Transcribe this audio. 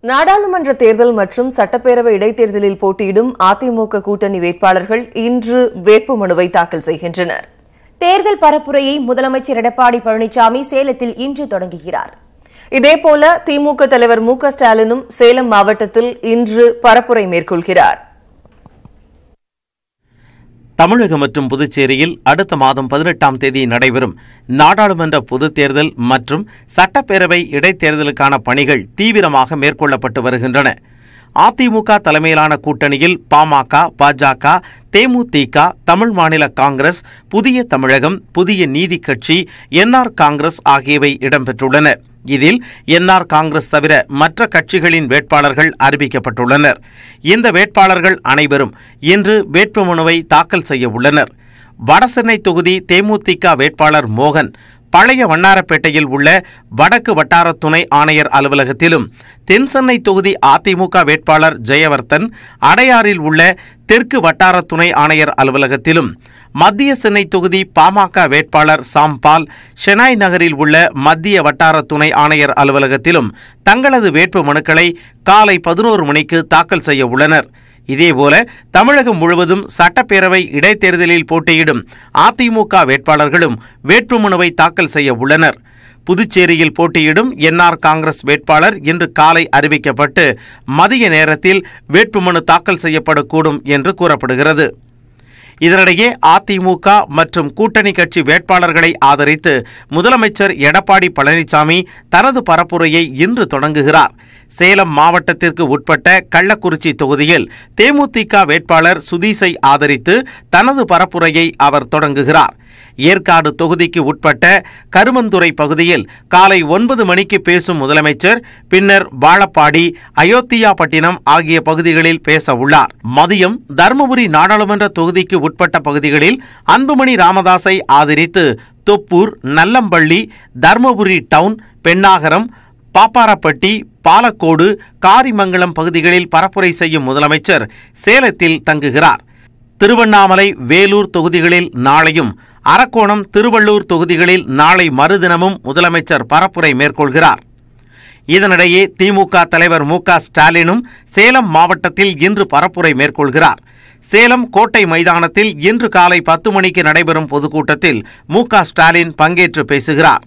நாடாளுமன்ற தேர்தல் மற்றும் சட்டப்பேரவை இடைத்தேர்தலில் போட்டியிடும் அதிமுக கூட்டணி வேட்பாளர்கள் இன்று வேட்புமனுவை தாக்கல் செய்கின்றனர். தேர்தல் பரப்புரையை முதலமைச்சர் எடப்பாடி பழனிசாமி சேலத்தில் இன்று தொடங்குகிறார். இதேபோல திமுக தலைவர் மு க ஸ்டாலினும் சேலம் மாவட்டத்தில் இன்று பரப்புரை மேற்கொள்கிறார். தமிழகம் மற்றும் புதுச்சேரியில் அடுத்த மாதம் பதினெட்டாம் தேதி நடைபெறும் நாடாளுமன்ற பொதுத் தேர்தல் மற்றும் சட்டப்பேரவை இடைத்தேர்தலுக்கான பணிகள் தீவிரமாக மேற்கொள்ளப்பட்டு வருகின்றன. அதிமுக தலைமையிலான கூட்டணியில் பாமக பாஜக தேமுதிக தமிழ் மாநில காங்கிரஸ் புதிய தமிழகம் புதிய நீதி கட்சி என்ஆர் காங்கிரஸ் ஆகியவை இடம்பெற்றுள்ளன. இதில் என்ஆர் காங்கிரஸ் தவிர மற்ற கட்சிகளின் வேட்பாளர்கள் அறிவிக்கப்பட்டுள்ளனர். இந்த வேட்பாளர்கள் அனைவரும் இன்று வேட்புமனுவை தாக்கல் செய்ய உள்ளனர். வடசென்னை தொகுதி தேமுதிக வேட்பாளர் மோகன் பழைய வண்ணாரப்பேட்டையில் உள்ள வடக்கு வட்டார துணை ஆணையர் அலுவலகத்திலும் தென்சென்னை தொகுதி அதிமுக வேட்பாளர் ஜெயவர்த்தன் அடையாறில் உள்ள தெற்கு வட்டார துணை ஆணையர் அலுவலகத்திலும் மத்திய சென்னை தொகுதி பாமக வேட்பாளர் சாம்பால் ஷெனாய் நகரில் உள்ள மத்திய வட்டார துணை ஆணையர் அலுவலகத்திலும் தங்களது வேட்பு மனுக்களை காலை பதினோரு மணிக்கு தாக்கல் செய்ய உள்ளனர். இதேபோல தமிழகம் முழுவதும் சட்டப்பேரவை இடைத்தேர்தலில் போட்டியிடும் அதிமுக வேட்பாளர்களும் வேட்புமனுவை தாக்கல் செய்ய உள்ளனர். புதுச்சேரியில் போட்டியிடும் என்ஆர் காங்கிரஸ் வேட்பாளர் இன்று காலை அறிவிக்கப்பட்டு மதிய நேரத்தில் வேட்புமனு தாக்கல் செய்யப்படக்கூடும் என்று கூறப்படுகிறது. இதனிடையே அதிமுக மற்றும் கூட்டணி கட்சி வேட்பாளர்களை ஆதரித்து முதலமைச்சர் எடப்பாடி பழனிசாமி தனது பரப்புரையை இன்று தொடங்குகிறார். சேலம் மாவட்டத்திற்கு உட்பட்ட கள்ளக்குறிச்சி தொகுதியில் தேமுதிக வேட்பாளர் சுதீஷை ஆதரித்து தனது பரப்புரையை அவர் தொடங்குகிறார். ஏற்காடு தொகுதிக்கு உட்பட்ட கருமந்துறை பகுதியில் காலை ஒன்பது மணிக்கு பேசும் முதலமைச்சர் பின்னர் வாழப்பாடி அயோத்தியாபட்டினம் ஆகிய பகுதிகளில் பேச உள்ளார் மதியம் தருமபுரி நாடாளுமன்ற தொகுதிக்கு உட்பட்ட பகுதிகளில் அன்புமணி ராமதாஸை ஆதரித்து தொப்பூர் நல்லம்பள்ளி தருமபுரி டவுன் பெண்ணாகரம் பாப்பாரப்பட்டி பாலக்கோடு காரிமங்கலம் பகுதிகளில் பரப்புரை செய்யும் முதலமைச்சர் சேலத்தில் தங்குகிறார். திருவண்ணாமலை வேலூர் தொகுதிகளில் நாளையும் அரக்கோணம் திருவள்ளூர் தொகுதிகளில் நாளை மறுதினமும் முதலமைச்சர் பரப்புரை மேற்கொள்கிறார். இதனிடையே திமுக தலைவர் மு க ஸ்டாலினும் சேலம் மாவட்டத்தில் இன்று பரப்புரை மேற்கொள்கிறார். சேலம் கோட்டை மைதானத்தில் இன்று காலை பத்து மணிக்கு நடைபெறும் பொதுக்கூட்டத்தில் மு க ஸ்டாலின் பங்கேற்று பேசுகிறார்.